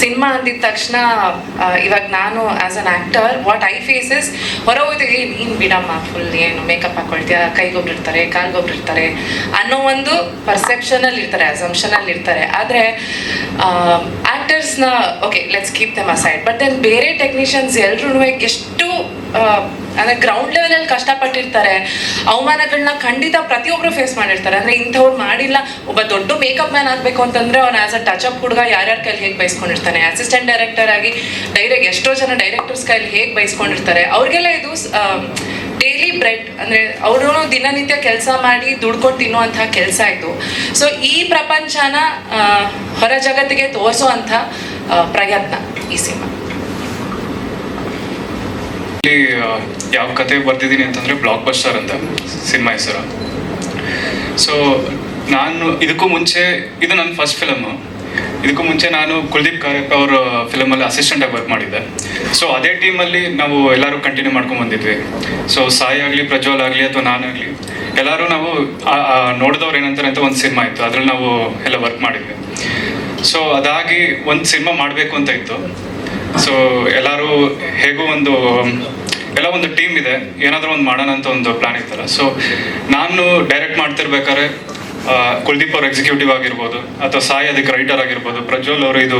Cinema ಅಂದಿದ ತಕ್ಷಣ ಇವಾಗ ನಾನು as an actor what I faces ಹೊರ ಹೋಗ್ತೀವಿ ನೀನು ಬಿಡಮ್ಮ ಫುಲ್ ಏನು ಮೇಕಪ್ ಹಾಕೊಳ್ತೀಯ ಕೈಗೊಬ್ರು ಇರ್ತಾರೆ ಕಾಲ್ಗೊಬ್ರು ಇರ್ತಾರೆ ಅನ್ನೋ ಒಂದು ಪರ್ಸೆಪ್ಷನಲ್ಲಿ ಇರ್ತಾರೆ ಅಸಂಪ್ಷನಲ್ಲಿ ಇರ್ತಾರೆ. ಆದರೆ ಆ್ಯಕ್ಟರ್ಸ್ನ okay let's keep them aside but then ಬೇರೆ ಟೆಕ್ನಿಷಿಯನ್ಸ್ ಎಲ್ಲರೂ ಎಷ್ಟು ಅಂದ್ರೆ ಗ್ರೌಂಡ್ ಲೆವೆಲಲ್ಲಿ ಕಷ್ಟಪಟ್ಟಿರ್ತಾರೆ. ಅವಮಾನಗಳನ್ನ ಖಂಡಿತ ಪ್ರತಿಯೊಬ್ಬರು ಫೇಸ್ ಮಾಡಿರ್ತಾರೆ. ಅಂದ್ರೆ ಇಂಥವ್ರು ಮಾಡಿಲ್ಲ, ಒಬ್ಬ ದೊಡ್ಡ ಮೇಕಪ್ ಮ್ಯಾನ್ ಆಗಬೇಕು ಅಂತಂದ್ರೆ ಅವ್ನ ಆಸ್ ಅ ಟಚ್ ಅಪ್ ಹುಡುಗ ಯಾರ್ಯಾರ ಕೈಲಿ ಹೇಗೆ ಬಯಸ್ಕೊಂಡಿರ್ತಾನೆ ಅಸಿಸ್ಟೆಂಟ್ ಡೈರೆಕ್ಟರ್ ಆಗಿ ಡೈರೆಕ್ಟ್ ಎಷ್ಟೋ ಜನ ಡೈರೆಕ್ಟರ್ಸ್ ಕೈಲಿ ಹೇಗೆ ಬಯಸ್ಕೊಂಡಿರ್ತಾರೆ ಅವ್ರಿಗೆಲ್ಲ ಇದು ಡೈಲಿ ಬ್ರೆಡ್ ಅಂದ್ರೆ ಅವರು ದಿನನಿತ್ಯ ಕೆಲಸ ಮಾಡಿ ದುಡ್ಕೊಂಡು ತಿನ್ನುವಂತಹ ಕೆಲಸ ಇದು. ಸೊ ಈ ಪ್ರಪಂಚನ ಹೊರ ಜಗತ್ತಿಗೆ ತೋರಿಸುವಂಥ ಪ್ರಯತ್ನ ಈ ಸಿನಿಮಾ. ಯಾವ ಕತೆ ಬರ್ತಿದ್ದೀನಿ ಅಂತಂದ್ರೆ ಬ್ಲಾಕ್ ಬಸ್ಟರ್ ಅಂತ ಸಿನಿಮಾ ಹೆಸರು. ಸೊ ನಾನು ಇದಕ್ಕೂ ಮುಂಚೆ, ಇದು ನನ್ನ ಫಸ್ಟ್ ಫಿಲಮ್ ಇದಕ್ಕೂ ಮುಂಚೆ ನಾನು ಕುಲ್ದೀಪ್ ಕಾರ್ಯಪ್ಪ ಅವರ ಫಿಲಮಲ್ಲಿ ಅಸಿಸ್ಟೆಂಟ್ ಆಗಿ ವರ್ಕ್ ಮಾಡಿದ್ದೆ. ಸೊ ಅದೇ ಟೀಮಲ್ಲಿ ನಾವು ಎಲ್ಲರೂ ಕಂಟಿನ್ಯೂ ಮಾಡ್ಕೊಂಡು ಬಂದಿದ್ವಿ. ಸೊ ಸಾಯಿ ಆಗಲಿ, ಪ್ರಜ್ವಲ್ ಆಗಲಿ ಅಥವಾ ನಾನಾಗಲಿ ಎಲ್ಲರೂ ನಾವು ನೋಡಿದವ್ರು ಏನಂತಾರೆ ಅಂತ ಒಂದು ಸಿನಿಮಾ ಇತ್ತು. ಅದ್ರಲ್ಲಿ ನಾವು ಎಲ್ಲ ವರ್ಕ್ ಮಾಡಿದ್ವಿ. ಸೊ ಅದಾಗಿ ಒಂದು ಸಿನಿಮಾ ಮಾಡಬೇಕು ಅಂತ ಇತ್ತು. ಸೊ ಎಲ್ಲರೂ ಹೇಗೂ ಒಂದು, ಎಲ್ಲ ಒಂದು ಟೀಮ್ ಇದೆ. ಏನಾದರೂ ಒಂದು ಮಾಡೋಣ ಅಂತ ಒಂದು ಪ್ಲಾನ್ ಇತ್ತಲ್ಲ. ಸೊ ನಾನು ಡೈರೆಕ್ಟ್ ಮಾಡ್ತಿರ್ಬೇಕಾದ್ರೆ ಕುಲ್ದೀಪ್ ಅವ್ರ ಎಕ್ಸಿಕ್ಯೂಟಿವ್ ಆಗಿರ್ಬೋದು, ಅಥವಾ ಸಾಯಿ ಅದಕ್ಕೆ ರೈಟರ್ ಆಗಿರ್ಬೋದು, ಪ್ರಜ್ವಲ್ ಅವರು ಇದು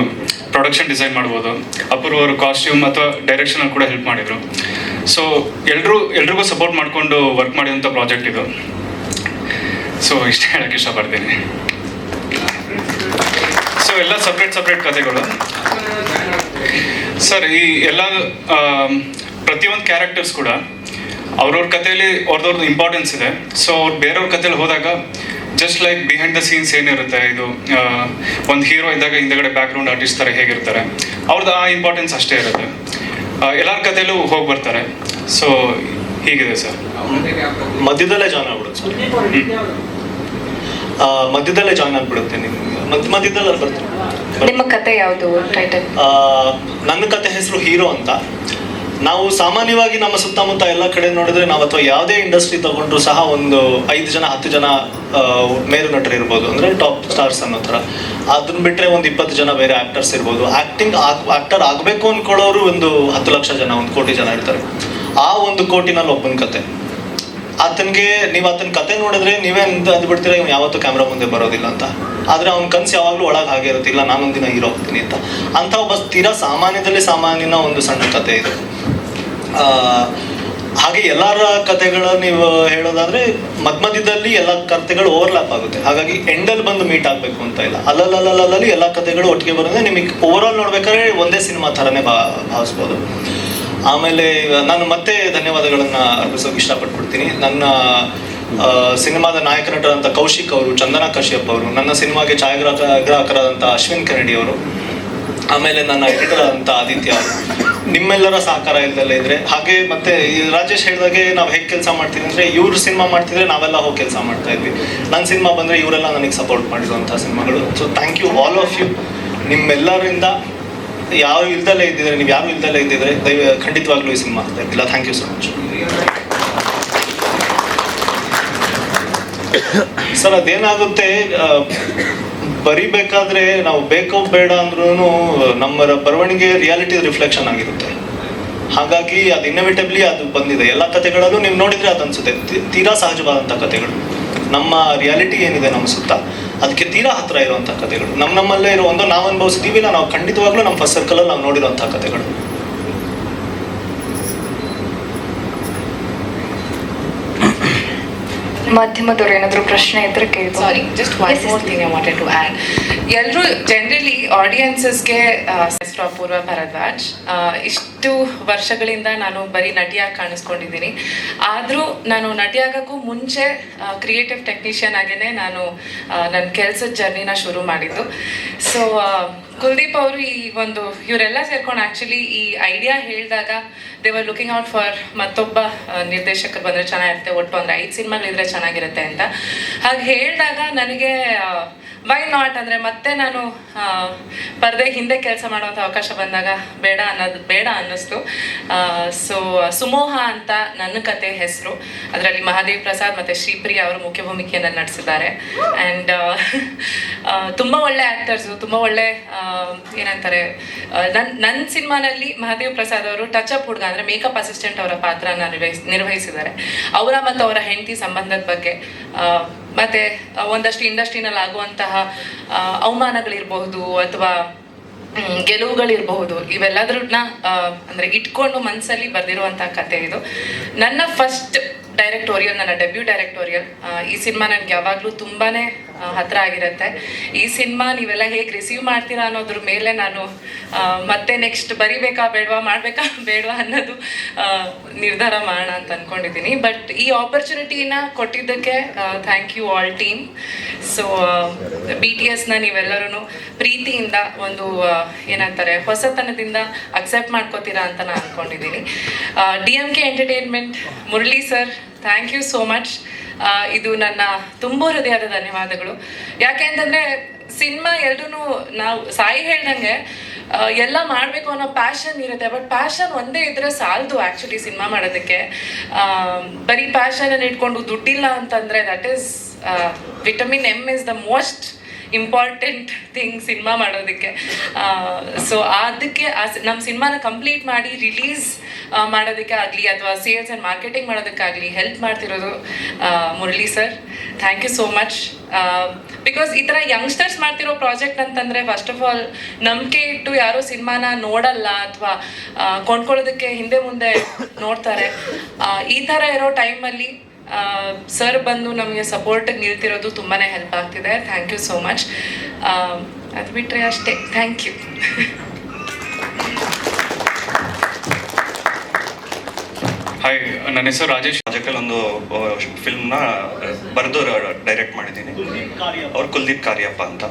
ಪ್ರೊಡಕ್ಷನ್ ಡಿಸೈನ್ ಮಾಡ್ಬೋದು, ಅಪೂರ್ವ ಅವರು ಕಾಸ್ಟ್ಯೂಮ್ ಅಥವಾ ಡೈರೆಕ್ಷನ್ ಕೂಡ ಹೆಲ್ಪ್ ಮಾಡಿದ್ರು. ಸೊ ಎಲ್ಲರೂ ಎಲ್ರಿಗೂ ಸಪೋರ್ಟ್ ಮಾಡಿಕೊಂಡು ವರ್ಕ್ ಮಾಡಿದಂಥ ಪ್ರಾಜೆಕ್ಟ್ ಇದು. ಸೊ ಇಷ್ಟ ಹೇಳಕ್ಕೆ ಇಷ್ಟಪಡ್ತೀನಿ. ಸೊ ಎಲ್ಲ ಸಪ್ರೇಟ್ ಸಪ್ರೇಟ್ ಕಥೆಗಳು. ಸರ್ ಈ ಎಲ್ಲ ಪ್ರತಿಯೊಂದು ಕ್ಯಾರೆಕ್ಟರ್ಸ್ ಕೂಡ ಅವ್ರವ್ರ ಕಥೆಯಲ್ಲಿ ಅವ್ರದವ್ರದ್ದು ಇಂಪಾರ್ಟೆನ್ಸ್ ಇದೆ. ಸೊ ಅವ್ರು ಬೇರೆಯವ್ರ ಕಥೆಯಲ್ಲಿ ಹೋದಾಗ just like behind the scenes ಏನಿರುತ್ತೆ ಇದು ಒಂದು ಹೀರೋ ಇದ್ದಾಗ ಹಿಂದೆಗಡೆ ಬ್ಯಾಕ್ಗ್ರೌಂಡ್ ಆರ್ಟಿಸ್ಟ್ ಥರ ಹೇಗಿರ್ತಾರೆ ಅವ್ರದ್ದು ಆ ಇಂಪಾರ್ಟೆನ್ಸ್ ಅಷ್ಟೇ ಇರುತ್ತೆ. ಎಲ್ಲರ ಕಥೆಯಲ್ಲೂ ಹೋಗಿ ಬರ್ತಾರೆ. ಸೊ ಹೀಗಿದೆ ಸರ್. ಮಧ್ಯದಲ್ಲೇ ಜಾಯ್ನ್ ಆಗ್ಬಿಡುತ್ತೆ ಸರ್. ಮಧ್ಯದಲ್ಲೇ ಜಾಯ್ನ್ ಆಗ್ಬಿಡುತ್ತೆ ಮಧ್ಯ ಮಧ್ಯದಲ್ಲಿ ಅಲ್ಲಿ ಬರ್ತೀನಿ ನಿಮ್ಮ ಕತೆ ಯಾವುದು ಟೈಟಲ್ ನನ್ನ ಕತೆ ಹೆಸರು ಹೀರೋ ಅಂತ. ನಾವು ಸಾಮಾನ್ಯವಾಗಿ ನಮ್ಮ ಸುತ್ತಮುತ್ತ ಎಲ್ಲ ಕಡೆ ನೋಡಿದ್ರೆ ನಾವು ಅಥವಾ ಯಾವುದೇ ಇಂಡಸ್ಟ್ರಿ ತಗೊಂಡ್ರು ಸಹ ಒಂದು ಐದು ಜನ ಹತ್ತು ಜನ ಮೇರು ನಟರು ಇರ್ಬೋದು. ಅಂದ್ರೆ ಟಾಪ್ ಸ್ಟಾರ್ಸ್ ಅನ್ನೋ ಥರ. ಅದನ್ನ ಬಿಟ್ಟರೆ ಒಂದು ಇಪ್ಪತ್ತು ಜನ ಬೇರೆ ಆ್ಯಕ್ಟರ್ಸ್ ಇರ್ಬೋದು. ಆ್ಯಕ್ಟಿಂಗ್ ಆಕ್ಟರ್ ಆಗಬೇಕು ಅಂದ್ಕೊಳ್ಳೋರು ಒಂದು ಹತ್ತು ಲಕ್ಷ ಜನ ಒಂದು ಕೋಟಿ ಜನ ಇರ್ತಾರೆ. ಆ ಒಂದು ಕೋಟಿನಲ್ಲಿ ಒಬ್ಬನ ಕತೆ. ಆತನಿಗೆ ನೀವು ಆತನ ಕತೆ ನೋಡಿದ್ರೆ ನೀವೇ ಅದ್ಬಿಡ್ತೀರ ಇವ್ನು ಯಾವತ್ತೂ ಕ್ಯಾಮ್ರಾ ಮುಂದೆ ಬರೋದಿಲ್ಲ ಅಂತ. ಆದ್ರೆ ಅವ್ನ ಕನ್ಸು ಯಾವಾಗಲೂ ಒಳಗೆ ಹಾಗೆ ಇರುತ್ತೆ. ಇಲ್ಲ ನಾನೊಂದಿನ ಹೀರೋ ಹೋಗ್ತೀನಿ ಅಂತ. ಅಂತ ಒಬ್ಬ ಸ್ಥಿರ ಸಾಮಾನ್ಯದಲ್ಲಿ ಸಾಮಾನ್ಯನ ಒಂದು ಸಣ್ಣ ಕತೆ ಇದು. ಹಾಗೆ ಎಲ್ಲರ ಕತೆಗಳ ನೀವು ಹೇಳೋದಾದ್ರೆ ಮಧ್ಯ ಮಧ್ಯದಲ್ಲಿ ಎಲ್ಲ ಕತೆಗಳು ಓವರ್ಲ್ಯಾಪ್ ಆಗುತ್ತೆ. ಹಾಗಾಗಿ ಎಂಡಲ್ಲಿ ಬಂದು ಮೀಟ್ ಆಗಬೇಕು ಅಂತ ಇಲ್ಲ. ಅಲ್ಲಲ್ಲಲ್ಲಲ್ಲಿ ಎಲ್ಲ ಕತೆಗಳು ಒಟ್ಟಿಗೆ ಬರೋದ್ರೆ ನಿಮಗೆ ಓವರ್ ಆಲ್ ನೋಡ್ಬೇಕಾದ್ರೆ ಒಂದೇ ಸಿನಿಮಾ ಥರನೇ ಭಾವಿಸ್ಬೋದು. ಆಮೇಲೆ ನಾನು ಮತ್ತೆ ಧನ್ಯವಾದಗಳನ್ನ ಅರ್ಪಿಸೋಕೆ ಇಷ್ಟಪಟ್ಬಿಡ್ತೀನಿ. ನನ್ನ ಸಿನಿಮಾದ ನಾಯಕ ನಟರಂತ ಕೌಶಿಕ್ ಅವರು, ಚಂದನಾ ಕಶ್ಯಪ್ ಅವರು, ನನ್ನ ಸಿನಿಮಾಗೆ ಛಾಯಾಗ್ರಾಹಕ, ಗ್ರಾಹಕರಾದಂಥ ಅಶ್ವಿನ್ ಕೆನಡಿ ಅವರು, ಆಮೇಲೆ ನನ್ನ ಎಡಿಟರ್ ಆದಿತ್ಯ ಅವರು. ನಿಮ್ಮೆಲ್ಲರ ಸಹಕಾರ ಇಲ್ದಲ್ಲೇ ಇದ್ರೆ, ಹಾಗೆ ಮತ್ತೆ ರಾಜೇಶ್ ಹೇಳಿದಾಗೆ ನಾವು ಹೇಗೆ ಕೆಲಸ ಮಾಡ್ತೀವಿ ಅಂದ್ರೆ, ಇವ್ರು ಸಿನಿಮಾ ಮಾಡ್ತಿದ್ರೆ ನಾವೆಲ್ಲ ಹೋಗಿ ಕೆಲಸ ಮಾಡ್ತಾ ಇದ್ವಿ. ನನ್ನ ಸಿನಿಮಾ ಬಂದ್ರೆ ಇವರೆಲ್ಲ ನನಗೆ ಸಪೋರ್ಟ್ ಮಾಡಿರುವಂತಹ ಸಿನಿಮಾಗಳು. So thank you all of you ನಿಮ್ಮೆಲ್ಲರಿಂದ ಯಾರು ಇಲ್ದಲ್ಲೇ ಇದ್ದಿದ್ರೆ, ನೀವು ಯಾರು ಇಲ್ದಲ್ಲೇ ಇದ್ದಿದ್ರೆ, ದಯವ, ಖಂಡಿತವಾಗ್ಲೂ ಈ ಸಿನಿಮಾ ಇಲ್ಲ thank you so much sir, ಅದೇನಾಗುತ್ತೆ ಬರಿಬೇಕಾದ್ರೆ ನಾವು ಬೇಕೋ ಬೇಡ ಅಂದ್ರೂ ನಮ್ಮ ಬರವಣಿಗೆ ರಿಯಾಲಿಟಿ ರಿಫ್ಲೆಕ್ಷನ್ ಆಗಿರುತ್ತೆ. ಹಾಗಾಗಿ ಅದು ಇನ್ನೋವೇಟಿವ್ಲಿ ಅದು ಬಂದಿದೆ. ಎಲ್ಲ ಕಥೆಗಳಲ್ಲೂ ನೀವು ನೋಡಿದ್ರೆ ಅದು ಅನ್ಸುತ್ತೆ. ತೀರಾ ಸಹಜವಾದಂಥ ಕಥೆಗಳು. ನಮ್ಮ ರಿಯಾಲಿಟಿ ಏನಿದೆ ನಮ್ಮ ಸುತ್ತ? ಅದಕ್ಕೆ ತೀರಾ ಹತ್ರ ಇರುವಂಥ ಕಥೆಗಳು. ನಮ್ಮ ನಮ್ಮಲ್ಲೇ ಇರುವಂಥ, ನಾವು ಅನುಭವಿಸ್ತೀವಿ ಇಲ್ಲ, ನಾವು ಖಂಡಿತವಾಗ್ಲೂ ನಮ್ಮ ಫಸ್ಟ್ ಸರ್ಕಲಲ್ಲಿ ನಾವು ನೋಡಿರುವಂಥ ಕಥೆಗಳು. ಮಾಧ್ಯಮದವ್ರು ಏನಾದರೂ ಪ್ರಶ್ನೆ ಇದ್ರೆ ಕೇಳಿ sorry just voice more thing I wanted to add ಎಲ್ಲರೂ ಜನರಲಿ ಆಡಿಯನ್ಸಸ್ಗೆ ಹೆಸರು ಅಪೂರ್ವ ಭರದ್ವಾಜ್ ಇಷ್ಟು ವರ್ಷಗಳಿಂದ ನಾನು ಬರೀ ನಟಿಯಾಗಿ ಕಾಣಿಸ್ಕೊಂಡಿದ್ದೀನಿ. ಆದರೂ ನಾನು ನಟಿಯಾಗಕ್ಕೂ ಮುಂಚೆ ಕ್ರಿಯೇಟಿವ್ ಟೆಕ್ನಿಷಿಯನ್ ಆಗೇ ನಾನು ನನ್ನ ಕೆಲಸದ ಜರ್ನಿನ ಶುರು ಮಾಡಿದ್ದು. ಸೊ ಕುಲ್ದೀಪ್ ಅವರು ಈ ಒಂದು, ಇವರೆಲ್ಲ ಸೇರ್ಕೊಂಡು ಆ್ಯಕ್ಚುಲಿ ಈ ಐಡಿಯಾ ಹೇಳಿದಾಗ ದೇವರ್ ಲುಕಿಂಗ್ ಔಟ್ ಫಾರ್ ಮತ್ತೊಬ್ಬ ನಿರ್ದೇಶಕ ಬಂದರೆ ಚೆನ್ನಾಗಿರುತ್ತೆ, ಒಟ್ಟು ಒಂದು ಐದು ಸಿನಿಮಾಗಳಿದ್ರೆ ಚೆನ್ನಾಗಿರುತ್ತೆ ಅಂತ. ಹಾಗೆ ಹೇಳಿದಾಗ ನನಗೆ ವೈ ನಾಟ್ ಅಂದರೆ ಮತ್ತೆ ನಾನು ಪರದೆ ಹಿಂದೆ ಕೆಲಸ ಮಾಡುವಂಥ ಅವಕಾಶ ಬಂದಾಗ ಬೇಡ ಅನ್ನೋದು, ಬೇಡ ಅನ್ನಿಸ್ತು. ಸೊ ಸುಮೋಹ ಅಂತ ನನ್ನ ಕತೆ ಹೆಸರು. ಅದರಲ್ಲಿ ಮಹಾದೇವ್ ಪ್ರಸಾದ್ ಮತ್ತು ಶ್ರೀಪ್ರಿಯ ಅವರು ಮುಖ್ಯ ಭೂಮಿಕೆಯನ್ನು ನಡೆಸಿದ್ದಾರೆ ಆ್ಯಂಡ್ ತುಂಬ ಒಳ್ಳೆ ಆ್ಯಕ್ಟರ್ಸು ತುಂಬ ಒಳ್ಳೆ ಏನಂತಾರೆ ನನ್ನ ನನ್ನ ಸಿನಿಮಾನಲ್ಲಿ ಮಹಾದೇವ್ ಪ್ರಸಾದ್ ಅವರು ಟಚ್ ಅಪ್ ಹುಡುಗ ಅಂದರೆ ಮೇಕಪ್ ಅಸಿಸ್ಟೆಂಟ್ ಅವರ ಪಾತ್ರನ ನಿರ್ವಹಿಸ್, ನಿರ್ವಹಿಸಿದ್ದಾರೆ. ಅವರ ಮತ್ತು ಅವರ ಹೆಂಡತಿ ಸಂಬಂಧದ ಬಗ್ಗೆ ಮತ್ತೆ ಒಂದಷ್ಟು ಇಂಡಸ್ಟ್ರಿನಲ್ಲಿ ಆಗುವಂತಹ ಅವಮಾನಗಳಿರಬಹುದು ಅಥವಾ ಗೆಲುವುಗಳಿರಬಹುದು. ಇವೆಲ್ಲದ್ರನ್ನ ಅಂದರೆ ಇಟ್ಕೊಂಡು ಮನಸ್ಸಲ್ಲಿ ಬರೆದಿರುವಂತಹ ಕತೆ ಇದು. ನನ್ನ ಫಸ್ಟ್ ಡೈರೆಕ್ಟೋರಿಯಲ್ ನನ್ನ ಡೆಬ್ಯೂ ಡೈರೆಕ್ಟೋರಿಯಲ್ ಈ ಸಿನಿಮಾ ನನಗೆ ಯಾವಾಗಲೂ ತುಂಬಾನೇ ಹತ್ರ ಆಗಿರುತ್ತೆ. ಈ ಸಿನಿಮಾ ನೀವೆಲ್ಲ ಹೇಗೆ ರಿಸೀವ್ ಮಾಡ್ತೀರಾ ಅನ್ನೋದ್ರ ಮೇಲೆ ನಾನು ಮತ್ತೆ ನೆಕ್ಸ್ಟ್ ಬರಿಬೇಕಾ ಬೇಡವಾ, ಮಾಡಬೇಕಾ ಬೇಡವಾ ಅನ್ನೋದು ನಿರ್ಧಾರ ಮಾಡೋಣ ಅಂತ ಅನ್ಕೊಂಡಿದ್ದೀನಿ. ಬಟ್ ಈ ಆಪರ್ಚುನಿಟಿನ ಕೊಟ್ಟಿದ್ದಕ್ಕೆ thank you all team so B T ಎಸ್ನ ನೀವೆಲ್ಲರೂ ಪ್ರೀತಿಯಿಂದ ಒಂದು ಏನಂತಾರೆ, ಹೊಸತನದಿಂದ ಅಕ್ಸೆಪ್ಟ್ ಮಾಡ್ಕೋತೀರಾ ಅಂತ ನಾನು ಅನ್ಕೊಂಡಿದ್ದೀನಿ. D M K entertainment Murali sir thank you so much ಇದು ನನ್ನ ತುಂಬ ಹೃದಯದ ಧನ್ಯವಾದಗಳು. ಯಾಕೆ ಅಂತಂದರೆ ಸಿನಿಮಾ ಎರಡೂ ನಾವು ಸಾಯಿ ಹೇಳ್ದಂಗೆ ಎಲ್ಲ ಮಾಡಬೇಕು ಅನ್ನೋ ಪ್ಯಾಷನ್ ಇರುತ್ತೆ. ಬಟ್ ಪ್ಯಾಷನ್ ಒಂದೇ ಇದ್ರೆ ಸಾಲದು ಆ್ಯಕ್ಚುಲಿ ಸಿನಿಮಾ ಮಾಡೋದಕ್ಕೆ. ಬರೀ ಪ್ಯಾಷನನ್ನು ಇಟ್ಕೊಂಡು ದುಡ್ಡಿಲ್ಲ ಅಂತಂದರೆ that is vitamin M is the most important thing cinema ಮಾಡೋದಕ್ಕೆ. ಸೊ ಅದಕ್ಕೆ ನಮ್ಮ ಸಿನಿಮಾನ ಕಂಪ್ಲೀಟ್ ಮಾಡಿ ರಿಲೀಸ್ ಮಾಡೋದಕ್ಕೆ ಆಗಲಿ ಅಥವಾ ಸೇಲ್ಸ್ ಆ್ಯಂಡ್ ಮಾರ್ಕೆಟಿಂಗ್ ಮಾಡೋದಕ್ಕಾಗಲಿ ಹೆಲ್ಪ್ ಮಾಡ್ತಿರೋದು Murali sir thank you so much because ಈ ಥರ ಯಂಗ್ಸ್ಟರ್ಸ್ ಮಾಡ್ತಿರೋ ಪ್ರಾಜೆಕ್ಟ್ ಅಂತಂದರೆ ಫಸ್ಟ್ ಆಫ್ ಆಲ್ ನಂಬಿಕೆ ಇಟ್ಟು ಯಾರೂ ಸಿನಿಮಾನ ನೋಡಲ್ಲ ಅಥವಾ ಕೊಂಡ್ಕೊಳ್ಳೋದಕ್ಕೆ ಹಿಂದೆ ಮುಂದೆ ನೋಡ್ತಾರೆ. ಈ ಥರ ಇರೋ ಟೈಮಲ್ಲಿ ಸರ್ ಬಂದು ನಮಗೆ ಸಪೋರ್ಟಿಗೆ ನಿಲ್ತಿರೋದು ತುಂಬಾ ಹೆಲ್ಪ್ ಆಗ್ತಿದೆ. ಥ್ಯಾಂಕ್ ಯು ಸೋ ಮಚ್ ಅದು ಬಿಟ್ಟರೆ ಅಷ್ಟೇ. ಥ್ಯಾಂಕ್ ಯು ಹಾಯ್ ನನ್ನ ಹೆಸರು ರಾಜೇಶ್. ರಾಜಕಲ್ ಒಂದು ಫಿಲ್ಮ್ನ ಬರೆದು ಡೈರೆಕ್ಟ್ ಮಾಡಿದ್ದೀನಿ. ಅವ್ರು ಕುಲ್ದೀಪ್ ಕಾರ್ಯಪ್ಪ ಅಂತ.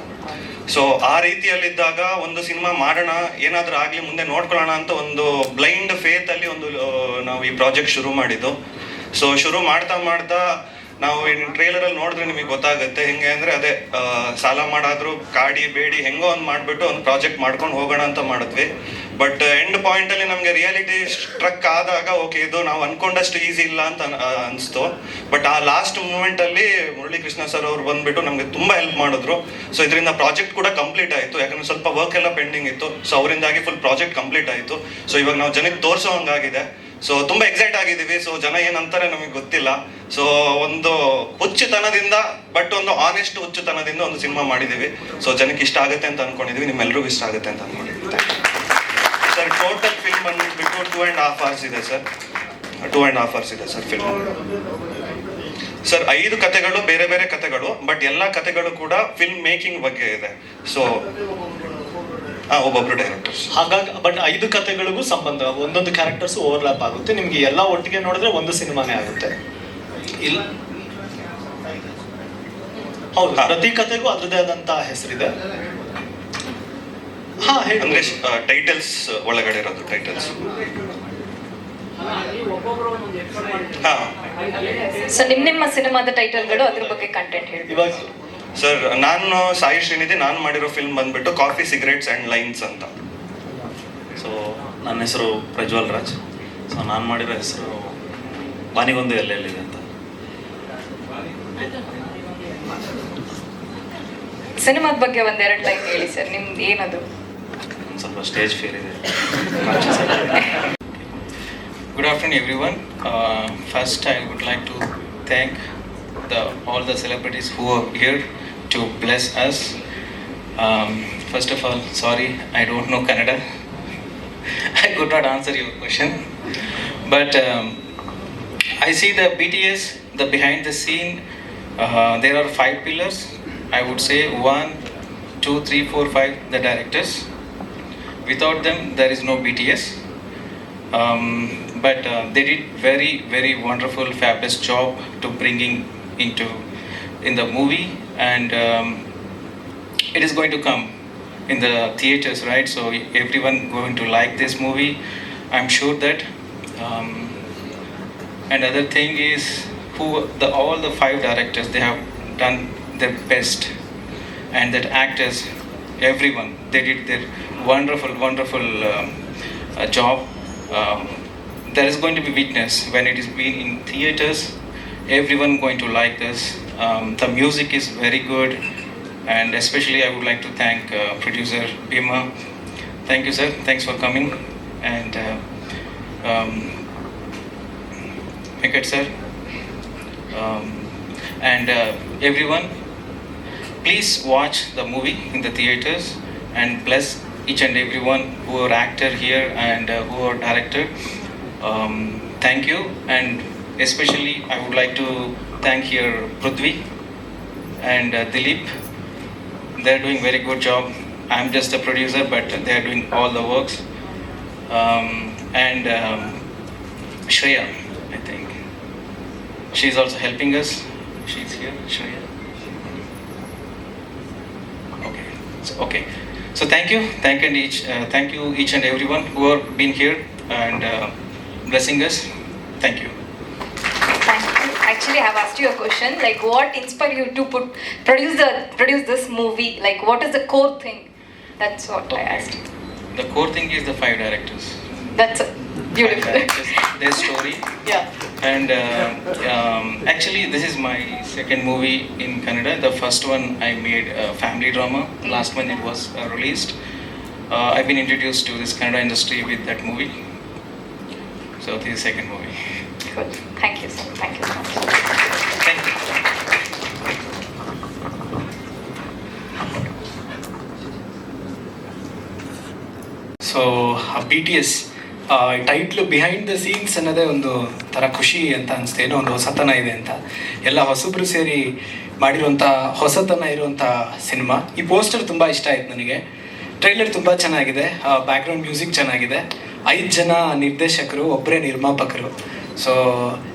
ಸೊ ಆ ರೀತಿಯಲ್ಲಿದ್ದಾಗ ಒಂದು ಸಿನಿಮಾ ಮಾಡೋಣ, ಏನಾದರೂ ಆಗಲಿ ಮುಂದೆ ನೋಡ್ಕೊಳ್ಳೋಣ ಅಂತ ಒಂದು ಬ್ಲೈಂಡ್ ಫೇತ್ ಅಲ್ಲಿ ಒಂದು ನಾವು ಈ ಪ್ರಾಜೆಕ್ಟ್ ಶುರು ಮಾಡಿದ್ದು. ಸೊ ಶುರು ಮಾಡ್ತಾ ಮಾಡ್ತಾ ನಾವು ಟ್ರೇಲರ್ ಅಲ್ಲಿ ನೋಡಿದ್ರೆ ನಿಮಗೆ ಗೊತ್ತಾಗುತ್ತೆ. ಹೆಂಗೆ ಅಂದ್ರೆ ಅದೇ ಸಾಲ ಮಾಡಾದ್ರೂ ಕಾಡಿ, ಬೇಡಿ, ಹೆಂಗೋ ಒಂದು ಮಾಡ್ಬಿಟ್ಟು ಒಂದು ಪ್ರಾಜೆಕ್ಟ್ ಮಾಡ್ಕೊಂಡು ಹೋಗೋಣ ಅಂತ ಮಾಡಿದ್ವಿ. ಬಟ್ ಎಂಡ್ ಪಾಯಿಂಟ್ ಅಲ್ಲಿ ನಮಗೆ ರಿಯಾಲಿಟಿ ಸ್ಟ್ರಕ್ ಆದಾಗ ಓಕೆ ಇದು ನಾವು ಅನ್ಕೊಂಡಷ್ಟು ಈಸಿ ಇಲ್ಲ ಅಂತ ಅನ್ಸ್ತು. ಬಟ್ ಆ ಲಾಸ್ಟ್ ಮೂಮೆಂಟ್ ಅಲ್ಲಿ ಮುರಳಿ ಕೃಷ್ಣ ಸರ್ ಅವ್ರು ಬಂದ್ಬಿಟ್ಟು ನಮಗೆ ತುಂಬಾ ಹೆಲ್ಪ್ ಮಾಡಿದ್ರು. ಸೊ ಇದರಿಂದ ಪ್ರಾಜೆಕ್ಟ್ ಕೂಡ ಕಂಪ್ಲೀಟ್ ಆಯಿತು. ಯಾಕಂದ್ರೆ ಸ್ವಲ್ಪ ವರ್ಕ್ ಎಲ್ಲ ಪೆಂಡಿಂಗ್ ಇತ್ತು. ಸೊ ಅವರಿಂದಾಗಿ ಫುಲ್ ಪ್ರಾಜೆಕ್ಟ್ ಕಂಪ್ಲೀಟ್ ಆಯಿತು. ಸೊ ಇವಾಗ ನಾವು ಜನಕ್ಕೆ ತೋರಿಸೋ ಹಂಗಾಗಿದೆ. ಸೊ ತುಂಬಾ ಎಕ್ಸೈಟ್ ಆಗಿದ್ದೀವಿ. ಸೊ ಜನ ಏನಂತಾರೆ ನಮಗೆ ಗೊತ್ತಿಲ್ಲ. ಸೊ ಒಂದು ಹುಚ್ಚುತನದಿಂದ ಬಟ್ ಒಂದು ಆನೆಸ್ಟ್ ಹುಚ್ಚುತನದಿಂದ ಒಂದು ಸಿನಿಮಾ ಮಾಡಿದೀವಿ ಸೊ ಜನಕ್ಕೆ ಇಷ್ಟ ಆಗುತ್ತೆ ಅಂತ ಅನ್ಕೊಂಡಿದ್ವಿ ನಿಮ್ಮೆಲ್ಲರಿಗೂ ಇಷ್ಟ ಆಗುತ್ತೆ ಅಂತ ಅನ್ಕೊಂಡಿದ್ದೀವಿ. ಸರ್ ಟೋಟಲ್ ಫಿಲ್ಮ್ ಬಂದ್ಬಿಟ್ಟು ಟೂ ಆ್ಯಂಡ್ ಹಾಫ್ ಅವರ್ಸ್ ಇದೆ sir two and half hours ಇದೆ ಸರ್ ಫಿಲ್ಮ್ ಸರ್ ಐದು ಕತೆಗಳು, ಬೇರೆ ಬೇರೆ ಕತೆಗಳು ಬಟ್ ಎಲ್ಲ ಕತೆಗಳು ಕೂಡ ಫಿಲ್ಮ್ ಮೇಕಿಂಗ್ ಬಗ್ಗೆ ಇದೆ. ಸೊ ಹಾಂ ಒಬ್ಬೊಬ್ರು ಡೈರೆಕ್ಟರ್ಸ್ ಹಾಗಾಗಿ ಬಟ್ ಐದು ಕಥೆಗಳಿಗೂ ಸಂಬಂಧ ಒಂದೊಂದು ಕ್ಯಾರೆಕ್ಟರ್ಸ್ ಓವರ್ಲ್ಯಾಪ್ ಆಗುತ್ತೆ. ನಿಮಗೆ ಎಲ್ಲ ಒಟ್ಟಿಗೆ ನೋಡಿದ್ರೆ ಒಂದು ಸಿನಿಮಾನೇ ಆಗುತ್ತೆ. ಇಲ್ಲ. ಹೌದು. ಪ್ರತಿ ಕಥೆಗೂ ಅದರದೇ ಆದಂತಹ ಹೆಸರಿದೆ. ಹಾ ಹೇಳಿ. ಅಂದ್ರೆ ಟೈಟಲ್ಸ್ ಒಳಗಡೆ ಇರೋದು ಟೈಟಲ್ಸ್ ಹಾ. ಸೊ ನಿಮ್ ನಿಮ್ಮ ಸಿನಿಮಾದ ಟೈಟಲ್ಗಳು ಅದ್ರ ಬಗ್ಗೆ ಕಂಟೆಂಟ್ ಹೇಳಿ ಇವಾಗ ಸರ್ ನಾನು ಸಾಯಿ ಶ್ರೀನಿಧಿ ನಾನು ಮಾಡಿರೋ ಫಿಲ್ಮ್ ಬಂದ್ಬಿಟ್ಟು ಕಾಫಿ ಸಿಗರೇಟ್ಸ್ ಅಂಡ್ ಲೈನ್ಸ್ ಅಂತ. ಸೊ ನನ್ನ ಹೆಸರು ಪ್ರಜ್ವಲ್ ರಾಜ್. ಸೊ ನಾನು ಮಾಡಿರೋ ಹೆಸರು ಬಾನಿಗೊಂದು ಎಲ್ಲೆಲ್ಲಿದೆ ಅಂತ. ಸಿನಿಮಾದ ಬಗ್ಗೆ ಒಂದೆರಡು ಲೈನ್ ಹೇಳಿ ಸರ್ ನಿಮ್ದು ಏನದು? ಸ್ವಲ್ಪ ಸ್ಟೇಜ್ ಫೇರ್ ಇದೆ. Good afternoon everyone first I would like to thank the, all the celebrities who are here. To bless us. Um, first of all, sorry, I don't know Kannada. I could not answer your question. But um, I see the BTS, the behind the scene, uh, there are five pillars. I would say one, two, three, four, five, the directors. Without them, there is no BTS um, but uh, they did very very wonderful fabulous job to bringing into in the movie and um, it is going to come in the theaters right so everyone going to like this movie i'm sure that um, and other thing is who the all the five directors they have done their best and that actors, everyone, they did their wonderful, wonderful um, uh, job. Um, there is going to be witness when it is being in theaters. Everyone going to like this. Um, the music is very good, and especially I would like to thank uh, producer Bhima. Thank you, sir. Thanks for coming, and uh, um, sir, um, and uh, everyone. Please watch the movie in the theaters and bless each and everyone who are actor here and uh, who are director. Um, thank you, and especially I would like to thank here Prithvi and uh, Dilip. They're doing very good job. I'm just a producer, but they're doing all the works. Um, and um, Shreya, I think. She's also helping us. She's here, Shreya. Okay. So, okay. So thank you, thank and each, uh, thank you each and everyone who have been here and uh, blessing us. Thank you. Actually, I have asked you a question. Like, what inspired you to put produce the produce this movie? Like, what is the core thing? That's what I asked. The core thing is the five directors. That's beautiful. their story. yeah. And uh, um, actually, this is my second movie in Canada. The first one I made a family drama. Last one it was uh, released. Uh, I've been introduced to this Canada industry with that movie. So this is second movie. Cool. Thank you, sir. Thank you so much. Thank you. So B T S title behind the scenes ಅನ್ನೋದೇ ಒಂದು ಥರ ಖುಷಿ ಅಂತ ಅನಿಸುತ್ತೆ ಏನೋ ಒಂದು ಹೊಸತನ ಇದೆ ಅಂತ ಎಲ್ಲ ಹೊಸಬ್ರು ಸೇರಿ ಮಾಡಿರುವಂಥ ಹೊಸತನ ಇರುವಂಥ ಸಿನಿಮಾ ಈ ಪೋಸ್ಟರ್ ತುಂಬ ಇಷ್ಟ ಆಯ್ತು ನನಗೆ ಟ್ರೈಲರ್ ತುಂಬ ಚೆನ್ನಾಗಿದೆ ಬ್ಯಾಕ್ಗ್ರೌಂಡ್ ಮ್ಯೂಸಿಕ್ ಚೆನ್ನಾಗಿದೆ ಐದು ಜನ ನಿರ್ದೇಶಕರು ಒಬ್ಬರೇ ನಿರ್ಮಾಪಕರು ಸೊ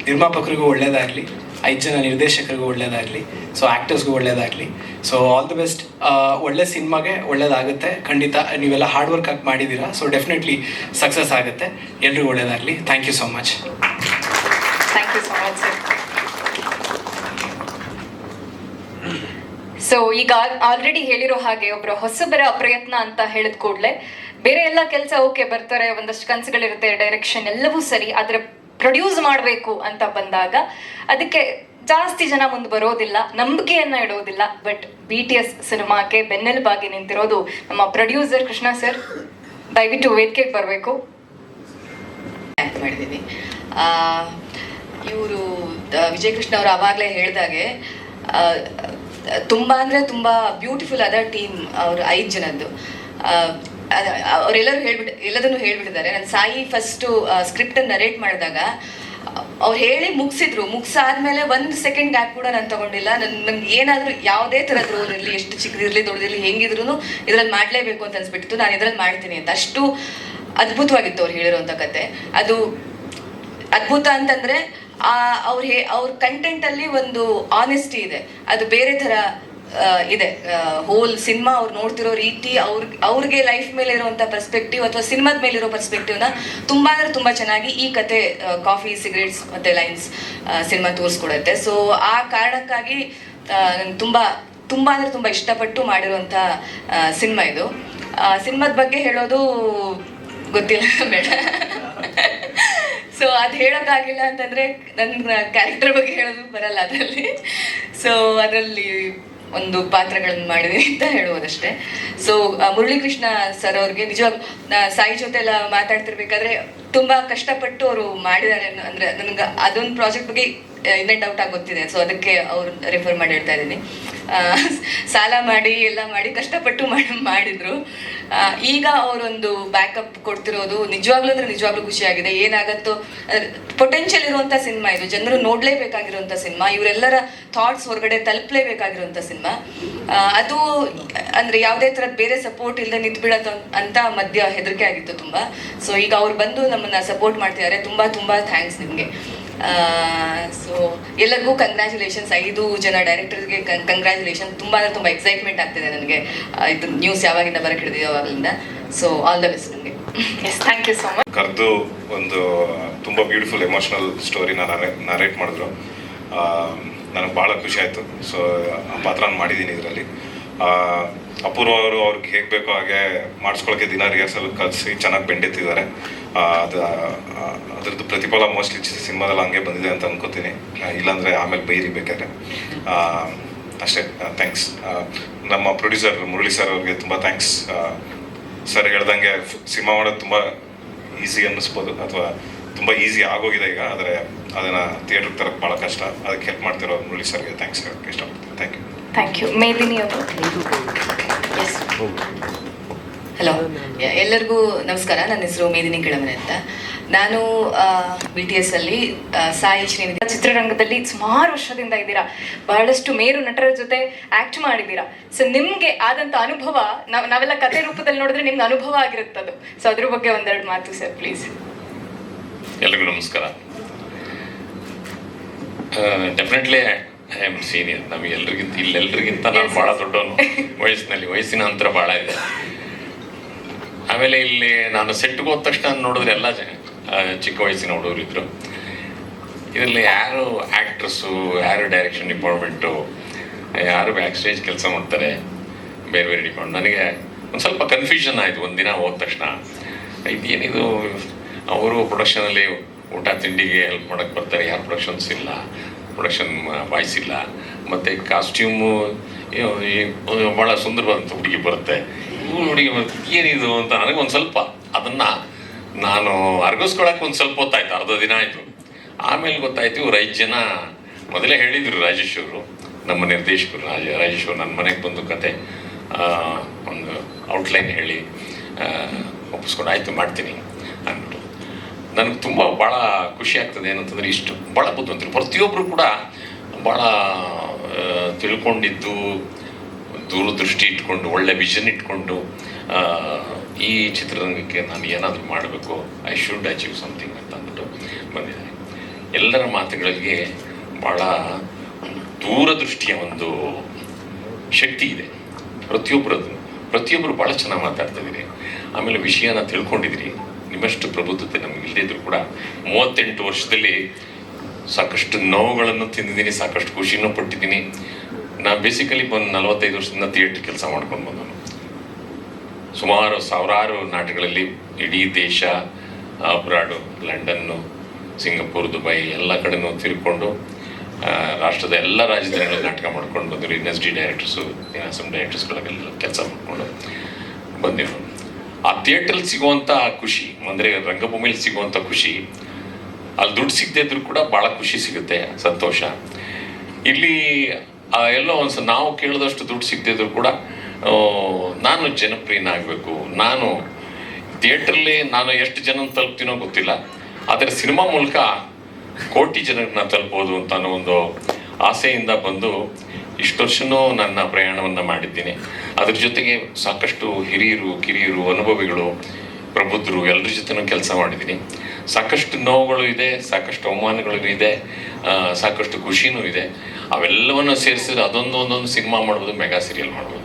ನಿರ್ಮಾಪಕರಿಗೂ ಒಳ್ಳೇದಾಗಲಿ ಐದು ಜನ ನಿರ್ದೇಶಕರಿಗೂ ಒಳ್ಳೇದಾಗಲಿ ಸೊ ಆ್ಯಕ್ಟರ್ಸ್ಗೂ ಒಳ್ಳೇದಾಗಲಿ. ಸೊ ಆಲ್ ದಿ ಬೆಸ್ಟ್ ಒಳ್ಳೆ ಸಿನಿಮಾಗೆ ಒಳ್ಳೇದಾಗುತ್ತೆ. ಖಂಡಿತ ನೀವೆಲ್ಲ ಹಾರ್ಡ್ ವರ್ಕ್ ಆಗಿ ಮಾಡಿದ್ದೀರಾ. ಸೊ ಡೆಫಿನೆಟ್ಲಿ ಸಕ್ಸಸ್ ಆಗುತ್ತೆ. ಎಲ್ರಿಗೂ ಒಳ್ಳೇದಾಗಲಿ. Thank you so much thank you so much. So ಈಗ ಆಲ್ರೆಡಿ ಹೇಳಿರೋ ಹಾಗೆ ಒಬ್ಬರ ಹೊಸಬರ ಪ್ರಯತ್ನ ಅಂತ ಹೇಳಿದ ಕೂಡಲೇ ಬೇರೆ ಎಲ್ಲ ಕೆಲಸ ಓಕೆ ಬರ್ತಾರೆ, ಒಂದಷ್ಟು ಕನಸುಗಳಿರುತ್ತೆ ಡೈರೆಕ್ಷನ್ ಎಲ್ಲವೂ ಸರಿ, ಆದರೆ ಪ್ರೊಡ್ಯೂಸ್ ಮಾಡಬೇಕು ಅಂತ ಬಂದಾಗ ಅದಕ್ಕೆ ಜಾಸ್ತಿ ಜನ ಮುಂದೆ ಬರೋದಿಲ್ಲ, ನಂಬಿಕೆಯನ್ನ ಇಡೋದಿಲ್ಲ. ಬಟ್ ಬಿ ಟಿ ಎಸ್ ಸಿನಿಮಾಕ್ಕೆ ಬೆನ್ನೆಲುಬಾಗಿ ನಿಂತಿರೋದು ನಮ್ಮ ಪ್ರೊಡ್ಯೂಸರ್ ಕೃಷ್ಣ ಸರ್ ದಯವಿಟ್ಟು ವೇದಿಕೆಗೆ ಬರಬೇಕು. ಮಾಡಿದ್ದೀನಿ? ಇವರು ವಿಜಯ ಕೃಷ್ಣ ಅವರು ಆವಾಗಲೇ ಹೇಳಿದಾಗೆ ತುಂಬ ಅಂದರೆ ತುಂಬ ಬ್ಯೂಟಿಫುಲ್ ಆದ ಟೀಮ್ ಅವರು ಐದು ಜನದ್ದು. ಅವರೆಲ್ಲರೂ ಹೇಳ್ಬಿಟ್ಟು ಎಲ್ಲದನ್ನು ಹೇಳ್ಬಿಟ್ಟಿದ್ದಾರೆ. ನನ್ನ ಸಾಯಿ ಫಸ್ಟು ಸ್ಕ್ರಿಪ್ಟ್ ನರೇಟ್ ಮಾಡಿದಾಗ ಅವ್ರು ಹೇಳಿ ಮುಗಿಸಿದ್ರು. ಮುಗಿಸಾದ್ಮೇಲೆ ಒಂದು ಸೆಕೆಂಡ್ ಗ್ಯಾಪ್ ಕೂಡ ನಾನು ತಗೊಂಡಿಲ್ಲ. ನನ್ನ ನನ್ಗೆ ಏನಾದರೂ ಯಾವುದೇ ಥರದ ರೋಲ್ ಇರಲಿ ಎಷ್ಟು ಚಿಕ್ಕದಿರಲಿ ದೊಡ್ಡದಿರಲಿ ಹೆಂಗಿದ್ರು ಇದ್ರಲ್ಲಿ ಮಾಡಲೇಬೇಕು ಅಂತ ಅನ್ಸ್ಬಿಟ್ಟು ನಾನು ಇದ್ರಲ್ಲಿ ಮಾಡ್ತೀನಿ ಅಂತ. ಅಷ್ಟು ಅದ್ಭುತವಾಗಿತ್ತು ಅವ್ರು ಹೇಳಿರೋಂಥ ಕತೆ. ಅದು ಅದ್ಭುತ ಅಂತಂದ್ರೆ ಆ ಅವ್ರ ಹೇ ಅವ್ರ ಕಂಟೆಂಟ್ ಅಲ್ಲಿ ಒಂದು ಆನೆಸ್ಟಿ ಇದೆ. ಅದು ಬೇರೆ ಆ, ಇದೆ. ಹೋಲ್ ಸಿನಿಮಾ ಅವ್ರು ನೋಡ್ತಿರೋ ರೀತಿ ಅವ್ರ, ಅವ್ರಿಗೆ ಲೈಫ್ ಮೇಲೆ ಇರುವಂತ ಪರ್ಸ್ಪೆಕ್ಟಿವ್ ಅಥವಾ ಸಿನಿಮಾದ ಮೇಲಿರೋ ಪರ್ಸ್ಪೆಕ್ಟಿವ್ನ ತುಂಬಾ ಅಂದ್ರೆ ತುಂಬಾ ಚೆನ್ನಾಗಿ ಈ ಕತೆ ಕಾಫಿ ಸಿಗರೇಟ್ಸ್ ಮತ್ತೆ ಲೈನ್ಸ್ ಸಿನಿಮಾ ತೋರಿಸ್ಕೊಡುತ್ತೆ. ಸೊ ಆ ಕಾರಣಕ್ಕಾಗಿ ನಂಗೆ ತುಂಬಾ ತುಂಬಾ ಅಂದ್ರೆ ತುಂಬಾ ಇಷ್ಟಪಟ್ಟು ಮಾಡಿರುವಂತ ಸಿನಿಮಾ ಇದು. ಸಿನಿಮಾದ ಬಗ್ಗೆ ಹೇಳೋದು ಗೊತ್ತಿಲ್ಲ ಬೇಡ ಸೊ ಅದು ಹೇಳೋಕ್ಕಾಗಿಲ್ಲ ಅಂತಂದ್ರೆ ನನ್ನ ಕ್ಯಾರೆಕ್ಟರ್ ಬಗ್ಗೆ ಹೇಳೋದು ಬರಲ್ಲ ಅದರಲ್ಲಿ. ಸೊ ಅದರಲ್ಲಿ ಒಂದು ಪಾತ್ರಗಳನ್ನು ಮಾಡಿದೆ ಅಂತ ಹೇಳುವುದಷ್ಟೇ. ಸೊ ಮುರಳೀಕೃಷ್ಣ ಸರ್ ಅವ್ರಿಗೆ ನಿಜವಾಗ ಸಾಯಿ ಜೊತೆ ಎಲ್ಲ ಮಾತಾಡ್ತಿರ್ಬೇಕಾದ್ರೆ ತುಂಬಾ ಕಷ್ಟಪಟ್ಟು ಅವರು ಮಾಡಿದ್ದಾರೆ ಅಂದ್ರೆ ನನಗೆ ಅದೊಂದು ಪ್ರಾಜೆಕ್ಟ್ ಬಗ್ಗೆ ಇನ್ನೇ ಡೌಟ್ ಆಗಿ ಗೊತ್ತಿದೆ. ಸೊ ಅದಕ್ಕೆ ಅವ್ರು ರೆಫರ್ ಮಾಡಿ ಹೇಳ್ತಾ ಇದ್ದೀನಿ. ಸಾಲ ಮಾಡಿ, ಎಲ್ಲ ಮಾಡಿ ಕಷ್ಟಪಟ್ಟು ಮಾಡಿ, ಮಾಡಿದ್ರು. ಈಗ ಅವರೊಂದು ಬ್ಯಾಕಪ್ ಕೊಡ್ತಿರೋದು ನಿಜವಾಗ್ಲೂ ಅಂದ್ರೆ ನಿಜವಾಗ್ಲೂ ಖುಷಿಯಾಗಿದೆ. ಏನಾಗತ್ತೋ ಪೊಟೆನ್ಷಿಯಲ್ ಇರುವಂತ ಸಿನಿಮಾ ಇದು. ಜನರು ನೋಡ್ಲೇಬೇಕಾಗಿರುವಂತ ಸಿನಿಮಾ ಇವರೆಲ್ಲರ ಥಾಟ್ಸ್ ಹೊರಗಡೆ ತಲುಪಲೇಬೇಕಾಗಿರುವಂತ ಸಿನಿಮಾ ಅದು, ಅಂದ್ರೆ ಯಾವುದೇ ತರ ಬೇರೆ ಸಪೋರ್ಟ್ ಇಲ್ಲದೆ ನಿಂತು ಅಂತ ಮಧ್ಯ ಹೆದರಿಕೆ ಆಗಿತ್ತು ತುಂಬಾ. ಸೊ ಈಗ ಅವ್ರು ಬಂದು ನಮ್ಮನ್ನ ಸಪೋರ್ಟ್ ಮಾಡ್ತಿದ್ದಾರೆ. ತುಂಬಾ ತುಂಬಾ ಥ್ಯಾಂಕ್ಸ್ ನಿಮಗೆ. ಸೊ ಎಲ್ಲರಿಗೂ ಕಂಗ್ರ್ಯಾಚುಲೇಷನ್ಸ್ ಐದು ಜನ ಡೈರೆಕ್ಟರ್ಗೆ ಕಂಗ್ರ್ಯಾಚುಲೇಷನ್ ತುಂಬಾ ಅಂದ್ರೆ ತುಂಬಾ ಎಕ್ಸೈಟ್ಮೆಂಟ್ ಆಗ್ತಿದೆ ನನಗೆ. ಇದು ನ್ಯೂಸ್ ಯಾವಾಗಿಂದ ಬರಕ್ಕೆ ಹಿಡಿದಿದೆ ಅವಾಗಲಿಂದ. ಸೊ ಆಲ್ ದ ಬೆಸ್ಟ್ ನಿಮಗೆ. Yes thank you so much ಕರೆದು ಒಂದು ತುಂಬ ಬ್ಯೂಟಿಫುಲ್ ಎಮೋಷನಲ್ ಸ್ಟೋರಿನ ನರೇಟ್ ಮಾಡಿದ್ರು. ನನಗೆ ಭಾಳ ಖುಷಿ ಆಯಿತು. ಸೊ ಆ ಪಾತ್ರ ಮಾಡಿದ್ದೀನಿ ಇದರಲ್ಲಿ. ಅಪೂರ್ವ ಅವರು ಅವ್ರಿಗೆ ಹೇಗೆ ಬೇಕೋ ಹಾಗೆ ಮಾಡಿಸ್ಕೊಳಕ್ಕೆ ದಿನ ರಿಹರ್ಸಲ್ ಕಲಿಸಿ ಚೆನ್ನಾಗಿ ಬೆಂಡೆತ್ತಿದ್ದಾರೆ ಅದು ಆ, ಅದ್ರದ್ದು ಪ್ರತಿಫಲ ಮೋಸ್ಟ್ಲಿ ಸಿನಿಮಾದಲ್ಲಿ ಹಂಗೆ ಬಂದಿದೆ ಅಂತ ಅನ್ಕೋತೀನಿ. ಇಲ್ಲಾಂದರೆ ಆಮೇಲೆ ಬೈರಿ ಬೇಕಾದ್ರೆ. ಆ, ಅಷ್ಟೇ ಥ್ಯಾಂಕ್ಸ್ ನಮ್ಮ ಪ್ರೊಡ್ಯೂಸರ್ ಮುರಳಿ ಸರ್ ಅವ್ರಿಗೆ ತುಂಬ ಥ್ಯಾಂಕ್ಸ್ ಸರ್ ಹೇಳ್ದಂಗೆ ಸಿನಿಮಾ ಮಾಡೋದು ತುಂಬ ಈಸಿ ಅನ್ನಿಸ್ಬೋದು. ಅಥವಾ ತುಂಬ ಈಸಿ ಆಗೋಗಿದೆ ಈಗ ಆದರೆ ಅದನ್ನು ಥಿಯೇಟ್ರಿಗೆ ತರಕ್ಕೆ ಭಾಳ ಕಷ್ಟ. ಅದಕ್ಕೆ ಹೆಲ್ಪ್ ಮಾಡ್ತಿರೋ ಮುರಳಿ ಸರ್ಗೆ ಥ್ಯಾಂಕ್ಸ್ ಹೇಳೋಕ್ಕೆ ಇಷ್ಟಪಡ್ತೀನಿ. Thank you thank you Melini ಅವರು ಎಸ್ ಹಲೋ ಎಲ್ಲರಿಗೂ ನಮಸ್ಕಾರ. ನನ್ನ ಹೆಸರು ಮೇದಿನಿ ಕಿಳಮನೆ ಅಂತ. ನಾನು ಬಿ ಟಿ ಎಸ್ ಅಲ್ಲಿ ಸಾಯಿ ಶ್ರೀನಿಧಿ ಚಿತ್ರರಂಗದಲ್ಲಿ ಸುಮಾರು ವರ್ಷದಿಂದ ಇದ್ದೀರಾ. ಬಹಳಷ್ಟು ಮೇರು ನಟರ ಜೊತೆ ಆಕ್ಟ್ ಮಾಡಿದ್ದೀರಾ. ಸೊ ನಿಮ್ಗೆ ಆದಂತ ಅನುಭವ ನಾವ್ ನಾವೆಲ್ಲ ಕತೆ ರೂಪದಲ್ಲಿ ನೋಡಿದ್ರೆ ನಿಮ್ಗೆ ಅನುಭವ ಆಗಿರುತ್ತದು. ಸೊ ಅದ್ರ ಬಗ್ಗೆ ಒಂದೆರಡು ಮಾತು ಸರ್ ಪ್ಲೀಸ್ ಎಲ್ರಿಗೂ ನಮಸ್ಕಾರ. ಡೆಫಿನೆಟ್ಲಿ ಐ ಆಮ್ ಸೀನಿಯರ್ ನಮಗೆ ಎಲ್ರಿಗಿಂತ ಇಲ್ಲೆಲ್ರಿಗಿಂತ ನಾನು ಭಾಳ. ದೊಡ್ಡವನು. ವಯಸ್ಸಿನಲ್ಲಿ ವಯಸ್ಸಿನ ಅಂತರ ಭಾಳ ಇದೆ. ಆಮೇಲೆ ಇಲ್ಲಿ ನಾನು ಸೆಟ್ಗೆ ಹೋದ ತಕ್ಷಣ ನೋಡಿದ್ರೆ ಎಲ್ಲ ಚಿಕ್ಕ ವಯಸ್ಸಿನ ಹುಡುಗರು ಇದ್ರು. ಇದರಲ್ಲಿ ಯಾರು ಆ್ಯಕ್ಟ್ರಸ್ಸು ಯಾರು ಡೈರೆಕ್ಷನ್ ಡಿಪಾರ್ಟ್ಮೆಂಟು ಯಾರು ಬ್ಯಾಕ್ ಸ್ಟೇಜ್ ಕೆಲಸ ಮಾಡ್ತಾರೆ, ಬೇರೆ ಬೇರೆ ಡಿಪಾರ್ಟ್ಮೆಂಟ್ ನನಗೆ ಒಂದು ಸ್ವಲ್ಪ ಕನ್ಫ್ಯೂಷನ್ ಆಯಿತು, ಒಂದು ದಿನ ಹೋದ ತಕ್ಷಣ. ಇದೇನಿದು, ಅವರು ಪ್ರೊಡಕ್ಷನಲ್ಲಿ ಊಟ ತಿಂಡಿಗೆ ಹೆಲ್ಪ್ ಮಾಡೋಕ್ಕೆ ಬರ್ತಾರೆ, ಯಾರು ಪ್ರೊಡಕ್ಷನ್ಸ್ ಇಲ್ಲ ಪ್ರೊಡಕ್ಷನ್ ವಾಯ್ಸ್ ಇಲ್ಲ. ಮತ್ತು ಕಾಸ್ಟ್ಯೂಮು ಭಾಳ ಸುಂದರವಾದಂಥ ಹುಡುಗಿ ಬರುತ್ತೆ. ಇವ್ಳು ಹುಡುಗಿ ಏನಿದು ಅಂತ ನನಗೆ ಒಂದು ಸ್ವಲ್ಪ ಅದನ್ನು ನಾನು ಅರ್ಗಿಸ್ಕೊಳಕ್ಕೆ ಒಂದು ಸ್ವಲ್ಪ ಹೊತ್ತಾಯ್ತು, ಅರ್ಧ ದಿನ ಆಯಿತು. ಆಮೇಲೆ ಗೊತ್ತಾಯ್ತು ಇವ್ರು ಐದು ಜನ ಮೊದಲೇ ಹೇಳಿದ್ರು ರಾಜೇಶ್ ಅವರು, ನಮ್ಮ ನಿರ್ದೇಶಕರು ರಾಜ, ರಾಜೇಶ್ ಅವರು ನನ್ನ ಮನೆಗೆ ಬಂದು ಕತೆ ಒಂದು ಔಟ್ಲೈನ್ ಹೇಳಿ ಒಪ್ಪಿಸ್ಕೊಂಡು ಆಯಿತು ಮಾಡ್ತೀನಿ ಅಂದ್ಬಿಟ್ಟು ನನಗೆ ತುಂಬ ಭಾಳ ಖುಷಿ ಆಗ್ತದೆ ಏನಂತಂದ್ರೆ ಇಷ್ಟು ಭಾಳ ಬುದ್ಧಿವಂತರು. ಪ್ರತಿಯೊಬ್ಬರು ಕೂಡ ಭಾಳ ತಿಳ್ಕೊಂಡಿದ್ದು ದೂರದೃಷ್ಟಿ ಇಟ್ಕೊಂಡು, ಒಳ್ಳೆ ವಿಷನ್ ಇಟ್ಕೊಂಡು ಈ ಚಿತ್ರರಂಗಕ್ಕೆ ನಾನು ಏನಾದರೂ ಮಾಡಬೇಕು ಐ ಶುಡ್ ಅಚೀವ್ ಸಮಥಿಂಗ್ ಅಂತ ಅಂದ್ಬಿಟ್ಟು ಬಂದಿದ್ದಾರೆ ಎಲ್ಲರ ಮಾತುಗಳಿಗೆ ಭಾಳ ದೂರದೃಷ್ಟಿಯ ಒಂದು ಶಕ್ತಿ ಇದೆ. ಪ್ರತಿಯೊಬ್ಬರದ್ದು ಪ್ರತಿಯೊಬ್ಬರು ಭಾಳ ಚೆನ್ನಾಗಿ ಮಾತಾಡ್ತಿದ್ದೀರಿ ಆಮೇಲೆ ವಿಷಯನ ತಿಳ್ಕೊಂಡಿದ್ದೀರಿ. ನಿಮ್ಮಷ್ಟು ಪ್ರಬುದ್ಧತೆ ನಮ್ಗೆ ಇಲ್ಲದಿದ್ರು ಕೂಡ ಮೂವತ್ತೆಂಟು ವರ್ಷದಲ್ಲಿ ಸಾಕಷ್ಟು ನೋವುಗಳನ್ನು ತಿಂದಿದ್ದೀನಿ, ಸಾಕಷ್ಟು ಖುಷಿನೂ ಪಟ್ಟಿದ್ದೀನಿ. ನಾನು ಬೇಸಿಕಲಿ ಬಂದು ನಲವತ್ತೈದು ವರ್ಷದಿಂದ ಥಿಯೇಟ್ರ್ ಕೆಲಸ ಮಾಡ್ಕೊಂಡು ಬಂದನು ಸುಮಾರು ಸಾವಿರಾರು ನಾಟಕಗಳಲ್ಲಿ ಇಡೀ ದೇಶ ಅಬ್ರಾಡು, ಲಂಡನ್ನು, ಸಿಂಗಾಪುರ್, ದುಬೈ ಎಲ್ಲ ಕಡೆನೂ ತಿರ್ಕೊಂಡು ರಾಷ್ಟ್ರದ ಎಲ್ಲ ರಾಜಧಾನಿಗಳಲ್ಲಿ ನಾಟಕ ಮಾಡ್ಕೊಂಡು ಬಂದರು. N S D directors Ninasam ಡೈರೆಕ್ಟರ್ಸ್ಗಳಿಗೆಲ್ಲ ಕೆಲಸ ಮಾಡಿಕೊಂಡು ಬಂದಿರು. ಆ ಥಿಯೇಟ್ರಲ್ಲಿ ಸಿಗುವಂಥ ಖುಷಿ, ಅಂದರೆ ರಂಗಭೂಮಿಯಲ್ಲಿ ಸಿಗುವಂಥ ಖುಷಿ, ಅಲ್ಲಿ ದುಡ್ಡು ಸಿಗದೇ ಇದ್ರೂ ಕೂಡ ಭಾಳ ಖುಷಿ ಸಿಗುತ್ತೆ, ಸಂತೋಷ. ಇಲ್ಲಿ ಆ, ಎಲ್ಲೋ ಒಂದು ನಾವು ಕೇಳಿದಷ್ಟು ದುಡ್ಡು ಸಿಗದಿದ್ರು ಕೂಡ ನಾನು ಜನಪ್ರಿಯನಾಗಬೇಕು. ನಾನು ಥಿಯೇಟ್ರಲ್ಲಿ ನಾನು ಎಷ್ಟು ಜನ ತಲುಪ್ತೀನೋ ಗೊತ್ತಿಲ್ಲ. ಆದರೆ ಸಿನಿಮಾ ಮೂಲಕ ಕೋಟಿ ಜನರನ್ನ ತಲುಪೋದು ಅಂತ ಅನ್ನೋ ಒಂದು ಆಸೆಯಿಂದ ಬಂದು ಇಷ್ಟು ವರ್ಷನೂ ನನ್ನ ಪ್ರಯಾಣವನ್ನು ಮಾಡಿದ್ದೀನಿ. ಅದ್ರ ಜೊತೆಗೆ ಸಾಕಷ್ಟು ಹಿರಿಯರು, ಕಿರಿಯರು, ಅನುಭವಿಗಳು ಪ್ರಬುದ್ಧರು ಎಲ್ಲರ ಜೊತೆನೂ ಕೆಲಸ ಮಾಡಿದ್ದೀನಿ ಸಾಕಷ್ಟು ನೋವುಗಳು ಇದೆ, ಸಾಕಷ್ಟು ಅವಮಾನಗಳು ಇದೆ ಸಾಕಷ್ಟು ಖುಷಿನೂ ಇದೆ. ಅವೆಲ್ಲವನ್ನು ಸೇರಿಸಿದ್ರೆ ಅದೊಂದು ಒಂದೊಂದು ಸಿನಿಮಾ ಮಾಡ್ಬೋದು, ಮೆಗಾ ಸೀರಿಯಲ್ ಮಾಡ್ಬೋದು.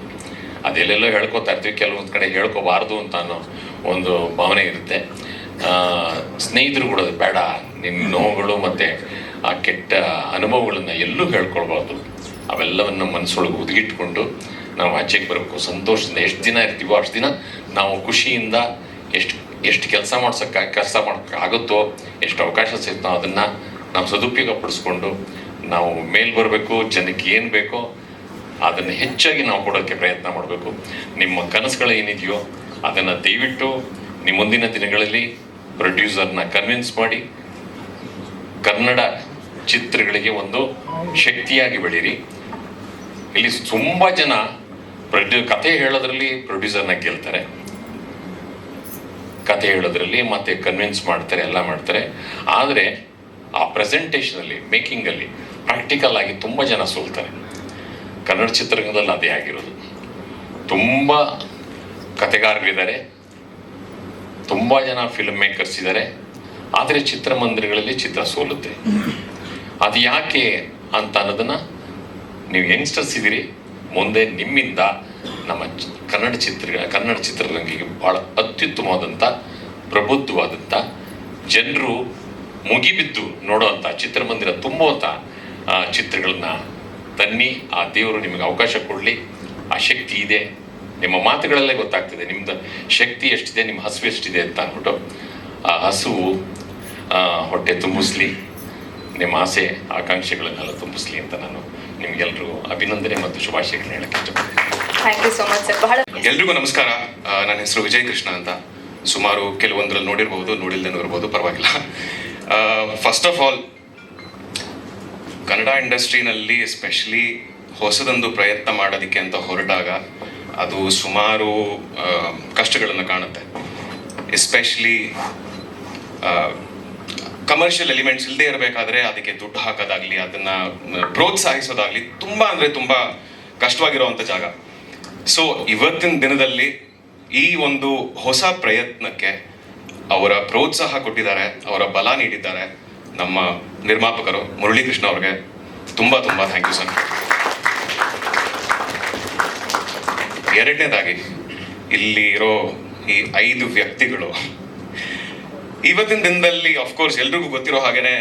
ಅದೆಲ್ಲೆಲ್ಲೋ ಹೇಳ್ಕೊತಾ ಇರ್ತೀವಿ, ಕೆಲವೊಂದು ಕಡೆ ಹೇಳ್ಕೋಬಾರ್ದು ಅಂತ ಅನ್ನೋ ಒಂದು ಭಾವನೆ ಇರುತ್ತೆ. ಸ್ನೇಹಿತರು ಕೂಡ ಬೇಡ. ನಿಮ್ಮ ನೋವುಗಳು ಮತ್ತು ಆ ಕೆಟ್ಟ ಅನುಭವಗಳನ್ನ ಎಲ್ಲೂ ಹೇಳ್ಕೊಳ್ಬಾರ್ದು. ಅವೆಲ್ಲವನ್ನು ಮನಸ್ಸೊಳಗೆ ಒದಗಿಟ್ಕೊಂಡು ನಾವು ಆಚೆಗೆ ಬರಬೇಕು ಸಂತೋಷದಿಂದ ಎಷ್ಟು ದಿನ ಇರ್ತೀವೋ ಅಷ್ಟು ದಿನ ನಾವು ಖುಷಿಯಿಂದ ಎಷ್ಟು ಎಷ್ಟು ಕೆಲಸ ಮಾಡ್ಸೋಕ್ಕೆ ಕೆಲಸ ಮಾಡೋಕ್ಕಾಗುತ್ತೋ ಎಷ್ಟು ಅವಕಾಶ ಸಿಗ್ತೋ ಅದನ್ನು ನಾವು ಸದುಪಯೋಗ ಪಡಿಸ್ಕೊಂಡು ನಾವು ಮೇಲ್ ಬರಬೇಕು, ಜನಕ್ಕೆ ಏನು ಬೇಕೋ ಅದನ್ನು ಹೆಚ್ಚಾಗಿ ನಾವು ಕೊಡೋಕ್ಕೆ ಪ್ರಯತ್ನ ಮಾಡಬೇಕು. ನಿಮ್ಮ ಕನಸುಗಳು ಏನಿದೆಯೋ ಅದನ್ನು ದಯವಿಟ್ಟು ನಿಮ್ಮ ಮುಂದಿನ ದಿನಗಳಲ್ಲಿ ಪ್ರೊಡ್ಯೂಸರ್ನ ಕನ್ವಿನ್ಸ್ ಮಾಡಿ ಕನ್ನಡ ಚಿತ್ರಗಳಿಗೆ ಒಂದು ಶಕ್ತಿಯಾಗಿ ಬೆಳೀರಿ. ಇಲ್ಲಿ ತುಂಬ ಜನ ಪ್ರೊಡ್ಯೂ ಕತೆ ಹೇಳೋದ್ರಲ್ಲಿ ಪ್ರೊಡ್ಯೂಸರ್ನ ಗೆಲ್ತಾರೆ. ಕತೆ ಹೇಳೋದ್ರಲ್ಲಿ ಮತ್ತೆ ಕನ್ವಿನ್ಸ್ ಮಾಡ್ತಾರೆ, ಎಲ್ಲ ಮಾಡ್ತಾರೆ. ಆದರೆ ಆ ಪ್ರೆಸೆಂಟೇಷನಲ್ಲಿ ಮೇಕಿಂಗಲ್ಲಿ ಪ್ರಾಕ್ಟಿಕಲ್ ಆಗಿ ತುಂಬ ಜನ ಸೋಲ್ತಾರೆ. ಕನ್ನಡ ಚಿತ್ರರಂಗದಲ್ಲಿ ಅದೇ ಆಗಿರೋದು. ತುಂಬ ಕತೆಗಾರರಿದ್ದಾರೆ ತುಂಬ ಜನ ಫಿಲ್ಮ್ ಮೇಕರ್ಸ್ ಇದ್ದಾರೆ ಆದರೆ ಚಿತ್ರಮಂದಿರಗಳಲ್ಲಿ ಚಿತ್ರ ಸೋಲುತ್ತೆ. ಅದು ಯಾಕೆ ಅಂತ ಅನ್ನೋದನ್ನ ನೀವು ಯಂಗ್ಸ್ಟರ್ಸ್ ಇದ್ದೀರಿ. ಮುಂದೆ ನಿಮ್ಮಿಂದ ನಮ್ಮ ಕನ್ನಡ ಚಿತ್ರ, ಕನ್ನಡ ಚಿತ್ರರಂಗಿಗೆ ಭಾಳ ಅತ್ಯುತ್ತಮವಾದಂಥ, ಪ್ರಬುದ್ಧವಾದಂಥ ಜನರು ಮುಗಿಬಿದ್ದು ನೋಡುವಂಥ ಚಿತ್ರಮಂದಿರ ತುಂಬುವಂಥ ಚಿತ್ರಗಳನ್ನ ತನ್ನಿ ಆ ದೇವರು ನಿಮಗೆ ಅವಕಾಶ ಕೊಡಲಿ. ಆ ಶಕ್ತಿ ಇದೆ. ನಿಮ್ಮ ಮಾತುಗಳಲ್ಲೇ ಗೊತ್ತಾಗ್ತಿದೆ, ನಿಮ್ದು ಶಕ್ತಿ ಎಷ್ಟಿದೆ, ನಿಮ್ಮ ಹಸು ಎಷ್ಟಿದೆ ಅಂತ ಅಂದ್ಬಿಟ್ಟು ಆ ಹಸುವು ಹೊಟ್ಟೆ ತುಂಬಿಸ್ಲಿ. ನಿಮ್ಮ ಆಸೆ, ಆಕಾಂಕ್ಷೆಗಳನ್ನೆಲ್ಲ ತುಂಬಿಸ್ಲಿ ಅಂತ ನಾನು ನಿಮಗೆಲ್ಲರಿಗೂ ಅಭಿನಂದನೆ ಮತ್ತು ಶುಭಾಶಯಗಳನ್ನ ಹೇಳಕ್ಕೆ ಇಷ್ಟಪಡ್ತೀನಿ. Thank you so much sir ಬಹಳ ಎಲ್ರಿಗೂ ನಮಸ್ಕಾರ. ನನ್ನ ಹೆಸರು ವಿಜಯ್ ಕೃಷ್ಣ ಅಂತ. ಸುಮಾರು ಕೆಲವೊಂದರಲ್ಲಿ ನೋಡಿರ್ಬೋದು, ನೋಡಿಲ್ದೇನೂ ಇರ್ಬೋದು, ಪರವಾಗಿಲ್ಲ. ಫಸ್ಟ್ ಆಫ್ ಆಲ್ ಕನ್ನಡ ಇಂಡಸ್ಟ್ರಿನಲ್ಲಿ ಎಸ್ಪೆಷಲಿ ಹೊಸದೊಂದು ಪ್ರಯತ್ನ ಮಾಡೋದಕ್ಕೆ ಅಂತ ಹೊರಟಾಗ ಅದು ಸುಮಾರು ಕಷ್ಟಗಳನ್ನು ಕಾಣುತ್ತೆ. ಎಸ್ಪೆಷಲಿ ಕಮರ್ಷಿಯಲ್ ಎಲಿಮೆಂಟ್ಸ್ ಇಲ್ಲದೆ ಇರಬೇಕಾದ್ರೆ ಅದಕ್ಕೆ ದುಡ್ಡು ಹಾಕೋದಾಗಲಿ, ಅದನ್ನ ಪ್ರೋತ್ಸಾಹಿಸೋದಾಗಲಿ ತುಂಬಾ ಅಂದ್ರೆ ತುಂಬಾ ಕಷ್ಟವಾಗಿರುವಂತ ಜಾಗ. ಸೊ ಇವತ್ತಿನ ದಿನದಲ್ಲಿ ಈ ಒಂದು ಹೊಸ ಪ್ರಯತ್ನಕ್ಕೆ ಅವರ ಪ್ರೋತ್ಸಾಹ ಕೊಟ್ಟಿದ್ದಾರೆ, ಅವರ ಬಲ ನೀಡಿದ್ದಾರೆ ನಮ್ಮ ನಿರ್ಮಾಪಕರು ಮುರಳೀಕೃಷ್ಣ ಅವ್ರಿಗೆ ತುಂಬ ತುಂಬ ಥ್ಯಾಂಕ್ ಯು ಸರ್ ಎರಡನೇದಾಗಿ, ಇಲ್ಲಿ ಇರೋ ಈ ಐದು ವ್ಯಕ್ತಿಗಳು. ಇವತ್ತಿನ ದಿನದಲ್ಲಿ ಅಫ್ಕೋರ್ಸ್ ಎಲ್ರಿಗೂ ಗೊತ್ತಿರೋ ಹಾಗೇನೆ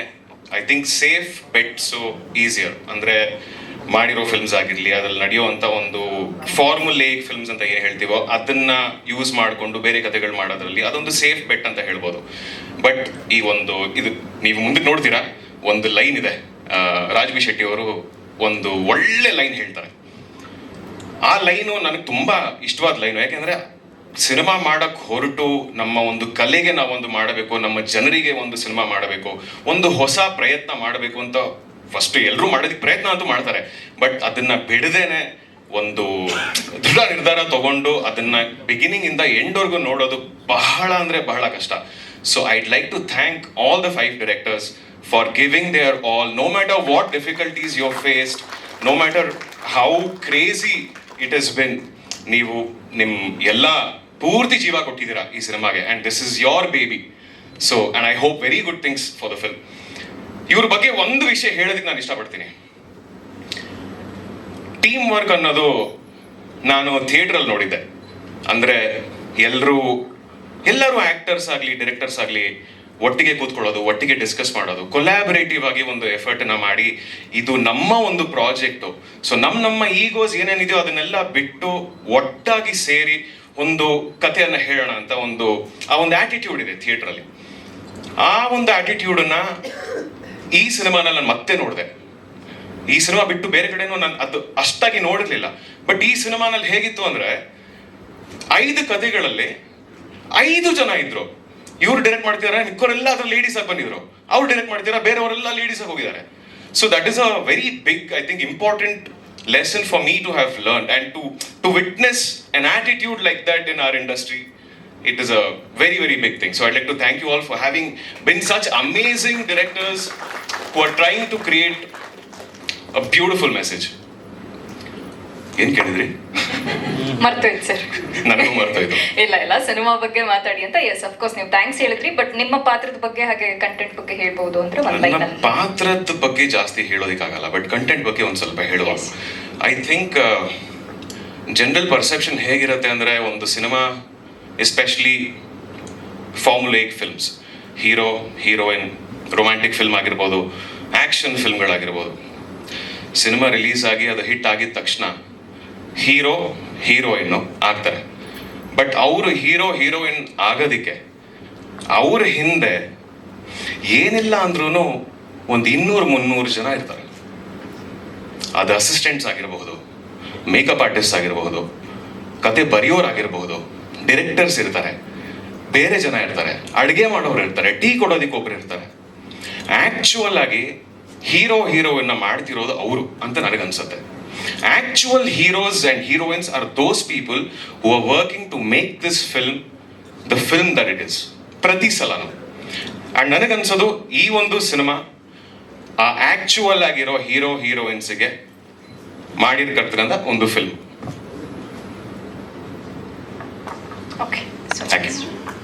I think safe bets easier ಅಂದ್ರೆ ಮಾಡಿರೋ ಫಿಲ್ಮ್ಸ್ ಆಗಿರಲಿ, ಅದ್ರಲ್ಲಿ ನಡೆಯುವಂತ ಒಂದು ಫಾರ್ಮುಲೇಕ್ ಫಿಲ್ಮ್ಸ್ ಅಂತ ಏನು ಹೇಳ್ತೀವೋ ಅದನ್ನ ಯೂಸ್ ಮಾಡಿಕೊಂಡು ಬೇರೆ ಕಥೆಗಳು ಮಾಡೋದ್ರಲ್ಲಿ ಅದೊಂದು ಸೇಫ್ ಬೆಟ್ ಅಂತ ಹೇಳ್ಬೋದು. ಬಟ್ ಈ ಒಂದು, ಇದು ನೀವು ಮುಂದೆ ನೋಡ್ತೀರಾ? ಒಂದು ಲೈನ್ ಇದೆ. ರಾಜವಿ ಶೆಟ್ಟಿ ಅವರು ಒಂದು ಒಳ್ಳೆ ಲೈನ್ ಹೇಳ್ತಾರೆ. ಆ ಲೈನು ನನಗೆ ತುಂಬಾ ಇಷ್ಟವಾದ ಲೈನು ಯಾಕೆಂದ್ರೆ ಸಿನಿಮಾ ಮಾಡಕ್ಕೆ ಹೊರಟು ನಮ್ಮ ಒಂದು ಕಲೆಗೆ ನಾವೊಂದು ಮಾಡಬೇಕು, ನಮ್ಮ ಜನರಿಗೆ ಒಂದು ಸಿನಿಮಾ ಮಾಡಬೇಕು, ಒಂದು ಹೊಸ ಪ್ರಯತ್ನ ಮಾಡಬೇಕು ಅಂತ ಫಸ್ಟ್ ಎಲ್ಲರೂ ಮಾಡೋದಕ್ಕೆ ಪ್ರಯತ್ನ ಅಂತೂ ಮಾಡ್ತಾರೆ. ಬಟ್ ಅದನ್ನ ಬಿಡದೇನೆ ಒಂದು ದೃಢ ನಿರ್ಧಾರ ತಗೊಂಡು ಅದನ್ನ ಬಿಗಿನಿಂಗ್ ಇಂದ ಎಂಡ್ವರೆಗೂ ನೋಡೋದು ಬಹಳ ಅಂದ್ರೆ ಬಹಳ ಕಷ್ಟ. So I'd like to thank all the five directors for giving their all no matter what difficulties you're faced no matter how crazy it is been ನೀವು ನಿಮ್ ಎಲ್ಲ ಪೂರ್ತಿ ಜೀವ ಕೊಟ್ಟಿದ್ದೀರಾ ಈ ಸಿನಿಮಾಗೆ. And this is your baby so and I hope very good things for the film ಇವ್ರ ಬಗ್ಗೆ ಒಂದು ವಿಷಯ ಹೇಳೋದಕ್ಕೆ ನಾನು ಇಷ್ಟಪಡ್ತೀನಿ. ಟೀಮ್ ವರ್ಕ್ ಅನ್ನೋದು ನಾನು ಥಿಯೇಟ್ರಲ್ಲಿ ನೋಡಿದ್ದೆ. ಅಂದರೆ ಎಲ್ಲರೂ ಎಲ್ಲರೂ ಆ್ಯಕ್ಟರ್ಸ್ ಆಗಲಿ ಡೈರೆಕ್ಟರ್ಸ್ ಆಗಲಿ ಒಟ್ಟಿಗೆ ಕೂತ್ಕೊಳ್ಳೋದು, ಒಟ್ಟಿಗೆ ಡಿಸ್ಕಸ್ ಮಾಡೋದು ಕೊಲ್ಯಾಬರೇಟಿವ್ ಆಗಿ ಒಂದು ಎಫರ್ಟನ್ನು ಮಾಡಿ ಇದು ನಮ್ಮ ಒಂದು ಪ್ರಾಜೆಕ್ಟು ಸೊ ನಮ್ಮ ನಮ್ಮ ಈಗೋಸ್ ಏನೇನಿದೆಯೋ ಅದನ್ನೆಲ್ಲ ಬಿಟ್ಟು ಒಟ್ಟಾಗಿ ಸೇರಿ ಒಂದು ಕಥೆಯನ್ನು ಹೇಳೋಣ ಅಂತ ಒಂದು, ಆ ಒಂದು ಆಟಿಟ್ಯೂಡ್ ಇದೆ ಥಿಯೇಟ್ರಲ್ಲಿ ಆ ಒಂದು ಆಟಿಟ್ಯೂಡ್ ಅನ್ನ ಈ ಸಿನಿಮಾನ ನಾನು ಮತ್ತೆ ನೋಡಿದೆ. ಈ ಸಿನಿಮಾ ಬಿಟ್ಟು ಬೇರೆ ಕಡೆನೂ ನಾನು ಅದು ಅಷ್ಟಾಗಿ ನೋಡಿರ್ಲಿಲ್ಲ. ಬಟ್ ಈ ಸಿನಿಮಾನಲ್ಲಿ ಹೇಗಿತ್ತು ಅಂದ್ರೆ, ಐದು ಕಥೆಗಳಲ್ಲಿ ಐದು ಜನ ಇದ್ರು. ಇವ್ರು ಡೈರೆಕ್ಟ್ ಮಾಡ್ತಿದಾರೆ ಮಿಕ್ಕವರೆಲ್ಲ ಅದ್ರ ಲೇಡೀಸ್ ಆಗಿ ಬಂದಿದ್ರು. ಅವ್ರು ಡೈರೆಕ್ಟ್ ಮಾಡ್ತಿದಾರೆ, ಬೇರೆಯವರೆಲ್ಲ ಲೇಡೀಸ್ ಆಗಿ ಹೋಗಿದ್ದಾರೆ. So that is a very big I think important lesson for me to have learn and to to witness an attitude like that in our industry it is a very very big thing. So i'd like to thank you all for having been such amazing directors who are trying to create a beautiful message. ಏನ್ ಕೇಳಿದ್ರಿ? ಮರ್ತೋಯ್ತು sir. ನನಗೂ ಮರ್ತೋಯ್ತು. ಇಲ್ಲ ಇಲ್ಲ. Cinema ಬಗ್ಗೆ ಮಾತಾಡಿ ಅಂತ ಎಸ್ ಅಫ್ಕೋರ್ಸ್ ನೀವು ಥ್ಯಾಂಕ್ಸ್ ಹೇಳಿದ್ರಿ ಬಟ್ ನಿಮ್ಮ ಪಾತ್ರದ ಬಗ್ಗೆ ಹಾಗೆ ಕಂಟೆಂಟ್ ಬಗ್ಗೆ ಹೇಳ್ಬಹುದು ಅಂದ್ರೆ ಒಂದ್ ಲೈನ್ ಪಾತ್ರದ ಬಗ್ಗೆ ಜಾಸ್ತಿ ಹೇಳೋದಕ್ಕಾಗಲ್ಲ ಬಟ್ ಕಂಟೆಂಟ್ ಬಗ್ಗೆ ಒಂದು ಸ್ವಲ್ಪ ಹೇಳುವ. ಐ ಥಿಂಕ್ ಜನರಲ್ ಪರ್ಸೆಪ್ಷನ್ ಹೇಗಿರುತ್ತೆ ಅಂದ್ರೆ ಒಂದು cinema especially formulaic films hero heroine romantic film ಆಗಿರ್ಬೋದು ಆ್ಯಕ್ಷನ್ ಫಿಲ್ಮ್ಗಳಾಗಿರ್ಬೋದು ಸಿನಿಮಾ ರಿಲೀಸ್ ಆಗಿ ಅದು ಹಿಟ್ ಆಗಿದ ತಕ್ಷಣ ಹೀರೋ ಹೀರೋಯಿನ್ನು ಆಗ್ತಾರೆ. ಬಟ್ ಅವರು ಹೀರೋ ಹೀರೋಯಿನ್ ಆಗೋದಕ್ಕೆ ಅವ್ರ ಹಿಂದೆ ಏನಿಲ್ಲ ಅಂದ್ರೂ ಒಂದು ಇನ್ನೂರು ಮುನ್ನೂರು ಜನ ಇರ್ತಾರೆ. ಅದು ಅಸಿಸ್ಟೆಂಟ್ಸ್ ಆಗಿರಬಹುದು ಮೇಕಪ್ ಆರ್ಟಿಸ್ಟ್ ಆಗಿರಬಹುದು, ಕತೆ ಬರೆಯೋರಾಗಿರಬಹುದು ಡೈರೆಕ್ಟರ್ಸ್ ಇರ್ತಾರೆ. ಬೇರೆ ಜನ ಇರ್ತಾರೆ. ಅಡುಗೆ ಮಾಡೋರು ಇರ್ತಾರೆ. ಟೀ ಕೊಡೋದಕ್ಕೆ ಒಬ್ರು ಇರ್ತಾರೆ. ಆ್ಯಕ್ಚುವಲ್ ಆಗಿ ಹೀರೋ ಹೀರೋಯಿನ್ನ ಮಾಡ್ತಿರೋದು ಅವರು ಅಂತ ನನಗನ್ಸುತ್ತೆ. Actual heroes and heroines are those people who are working to make this film the film that it is ಪ್ರತಿ ಸಲನು. ಅಂಡ್ ನನಗನ್ಸೋದು ಈ ಒಂದು ಸಿನಿಮಾ ಆ ಆ್ಯಕ್ಚುವಲ್ ಆಗಿರೋ ಹೀರೋ ಹೀರೋಯಿನ್ಸ್ಗೆ ಮಾಡಿರ್ಕರ್ತಕ್ಕಂಥ ಒಂದು ಫಿಲ್ಮ್ ಓಕೆ ಥ್ಯಾಂಕ್ ಯು